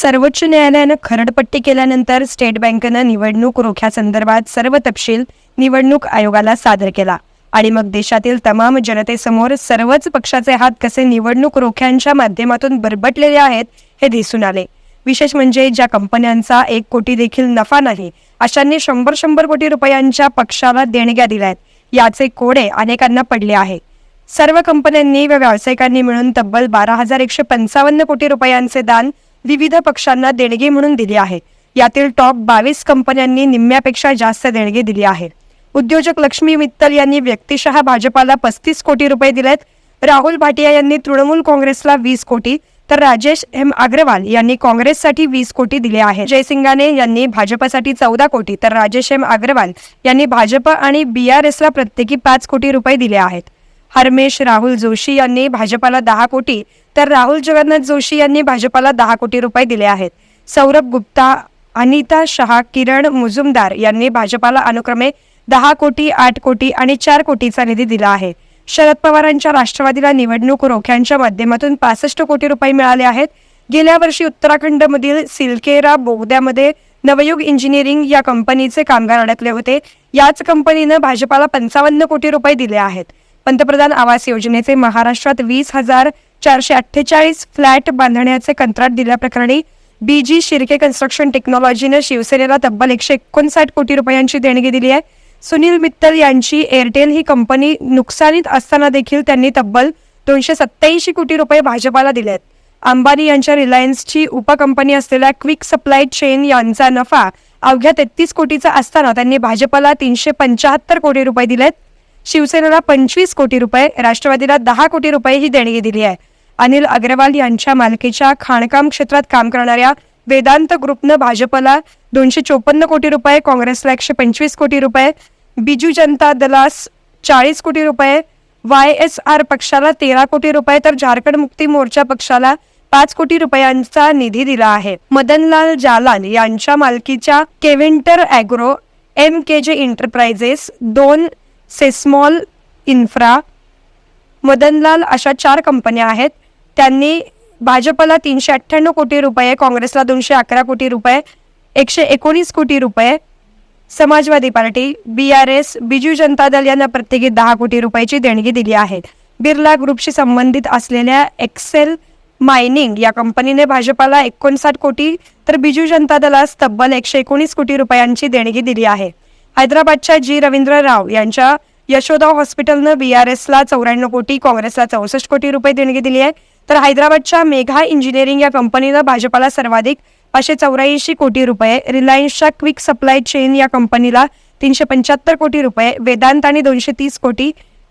सर्वोच्च न्यायालयानं खरडपट्टी केल्यानंतर स्टेट बँकेनं निवडणूक रोख्यासंदर्भात सर्व तपशील निवडणूक आयोगाला सादर केला. आणि मग देशातील तमाम जनतेसमोर सर्वच पक्षाचे हात कसे निवडणूक रोख्यांच्या माध्यमातून बरबटलेले आहेत हे दिसून आले. विशेष म्हणजे ज्या कंपन्यांचा एक कोटी देखील नफा नाही अशांनी शंभर शंभर कोटी रुपयांच्या पक्षाला देणग्या दिल्या आहेत याचे कोडे अनेकांना पडले आहे. सर्व कंपन्यांनी व व्यावसायिकांनी मिळून तब्बल बारा हजार एकशे पंचावन्न कोटी रुपयांचे दान विविध पक्षांना देणगी म्हणून दिली आहे. यातील टॉप बावीस कंपन्यांनी निम्म्यापेक्षा जास्त देणगी दिली आहे. उद्योजक लक्ष्मी मित्तल यांनी व्यक्तिशः भाजपाला पस्तीस कोटी रुपये दिलेत. राहुल भाटिया यांनी तृणमूल काँग्रेसला वीस कोटी तर राजेश एम अग्रवाल यांनी काँग्रेससाठी वीस कोटी दिले आहेत. जयसिंगाने यांनी भाजपसाठी चौदा कोटी तर राजेश एम अग्रवाल यांनी भाजप आणि बी आर एसला प्रत्येकी पाच कोटी रुपये दिले आहेत. हरमेश राहुल जोशी यांनी भाजपाला दहा कोटी तर राहुल जगन्नाथ जोशी यांनी भाजपाला दहा कोटी रुपये दिले आहेत. सौरभ गुप्ता अनिता शहा किरण मुजुमदार यांनी भाजपाला अनुक्रमे दहा कोटी आठ कोटी आणि चार कोटीचा निधी दिला आहे. शरद पवारांच्या राष्ट्रवादीला निवडणूक रोख्यांच्या माध्यमातून पासष्ट कोटी रुपये मिळाले आहेत. गेल्या वर्षी उत्तराखंडमधील सिलकेरा बोगद्यामध्ये नवयुग इंजिनिअरिंग या कंपनीचे कामगार अडकले होते. याच कंपनीनं भाजपाला पंचावन्न कोटी रुपये दिले आहेत. पंतप्रधान आवास योजनेचे महाराष्ट्रात वीस हजार चारशे अठ्ठेचाळीस फ्लॅट बांधण्याचे कंत्राट दिल्याप्रकरणी बीजी शिर्के कन्स्ट्रक्शन टेक्नॉलॉजीने शिवसेनेला तब्बल एकशे एकोणसाठ कोटी रुपयांची देणगी दिली आहे. सुनील मित्तल यांची एअरटेल ही कंपनी नुकसानीत असताना देखील त्यांनी तब्बल दोनशे सत्याऐंशी कोटी रुपये भाजपाला दिलेत अंबानी यांच्या रिलायन्सची उपकंपनी असलेल्या क्विक सप्लाय चेन यांचा नफा अवघ्या तेहतीस कोटीचा असताना त्यांनी भाजपाला तीनशे पंचाहत्तर कोटी रुपये दिलेत. शिवसेनेला पंचवीस कोटी रुपये राष्ट्रवादीला दहा कोटी रुपये ही देणगी दिली आहे. अनिल अग्रवाल यांच्या मालकीच्या खाणकाम क्षेत्रात काम करणाऱ्या वेदांत ग्रुपनं भाजपला दोनशे चोपन्न कोटी रुपये काँग्रेसला एकशे पंचवीस कोटी रुपये बिजू जनता दलास चाळीस कोटी रुपये वाय एस आर पक्षाला तेरा कोटी रुपये तर झारखंड मुक्ती मोर्चा पक्षाला पाच कोटी रुपयांचा निधी दिला आहे. मदनलाल जालान यांच्या मालकीच्या केव्हेंटर अॅग्रो एम के जे इंटरप्राइजेस दोन सेस्मॉल इन्फ्रा मदनलाल अशा चार कंपन्या आहेत. त्यांनी भाजपला तीनशे अठ्ठ्याण्णव कोटी रुपये काँग्रेसला दोनशे अकरा कोटी रुपये एकशे एकोणीस कोटी रुपये Samajwadi party B R S Biju Janata Dal यांना प्रत्येकी दहा कोटी रुपयाची देणगी दिली आहे. बिर्ला ग्रुपशी संबंधित असलेल्या एक्सेल मायनिंग या कंपनीने भाजपाला एकोणसाठ कोटी तर बिजू जनता दलास तब्बल एकशे एकोणीस कोटी रुपयांची देणगी दिली आहे. हैदराबादच्या जी रवींद्र राव यांच्या यशोदा हॉस्पिटलनं बी आर एसला चौऱ्याण्णव कोटी काँग्रेसला चौसष्ट कोटी रुपये देणगी दिली आहे. तर हैदराबादच्या मेघा इंजिनिअरिंग या कंपनीनं भाजपाला सर्वाधिक पाचशे चौऱ्याऐंशी कोटी रुपये रिलायन्सच्या क्विक सप्लाय चेन या कंपनीला तीनशे पंच्याहत्तर कोटी रुपये वेदांत आणि दोनशे तीस कोटी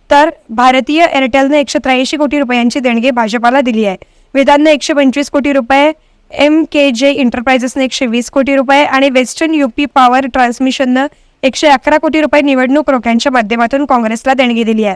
तर भारतीय एअरटेलनं एकशे त्र्याऐंशी कोटी रुपयांची देणगी भाजपाला दिली आहे. वेदांतनं एकशे पंचवीस कोटी रुपये एम के जे एंटरप्राइजेसनं एकशे वीस कोटी रुपये आणि वेस्टर्न यूपी पॉवर ट्रान्समिशननं एकशे अकरा कोटी रुपये निवडणूक रोख्यांच्या माध्यमातून काँग्रेसला देणगी दिली आहे.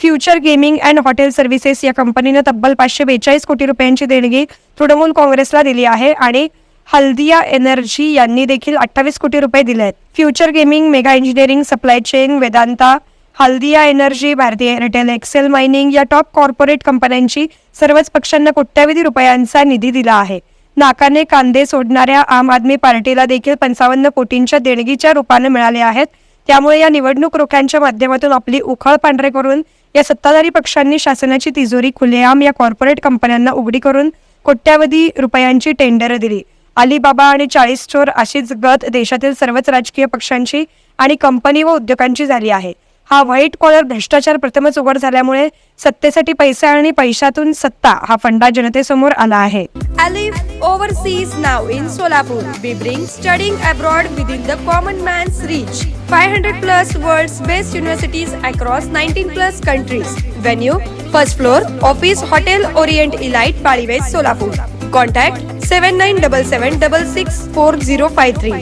Future gaming and hotel services या कंपनीनं तब्बल पाचशे बेचाळीस कोटी रुपयांची देणगी तृणमूल काँग्रेसला दिली आहे आणि हल्दिया एनर्जी यांनी देखील अठ्ठावीस कोटी रुपये दिले आहेत. Future gaming mega engineering supply chain Vedanta Haldia energy Bharti Airtel Essel mining या टॉप कॉर्पोरेट कंपन्यांची सर्वच पक्षांना कोट्यावधी रुपयांचा निधी दिला आहे. नाकाने कांदे सोडणाऱ्या आम आदमी पार्टीला देखील पंचावन्न कोटींच्या देणगीच्या रूपाने मिळाले आहेत. त्यामुळे या निवडणूक रोख्यांच्या माध्यमातून आपली उखळ पांढरे करून या सत्ताधारी पक्षांनी शासनाची तिजोरी खुलेआम या कॉर्पोरेट कंपन्यांना उघडी करून कोट्यावधी रुपयांची टेंडर दिली. अलिबाबा आणि चाळीस चोर अशीच गत देशातील सर्वच राजकीय पक्षांची आणि कंपनी व उद्योगांची झाली आहे. हा व्हाईट कॉलर भ्रष्टाचार प्रथमच उघड झाल्यामुळे सत्तेसाठी पैसा आणि पैशातून सत्ता हा फंडा जनतेसमोर आला आहे. Overseas now in Solapur be bring studying abroad within the common man's reach five hundred plus world best universities across nineteen plus countries venue first floor office hotel Orient Elite पाळीवेज Solapur contact seven nine double seven double six four zero five three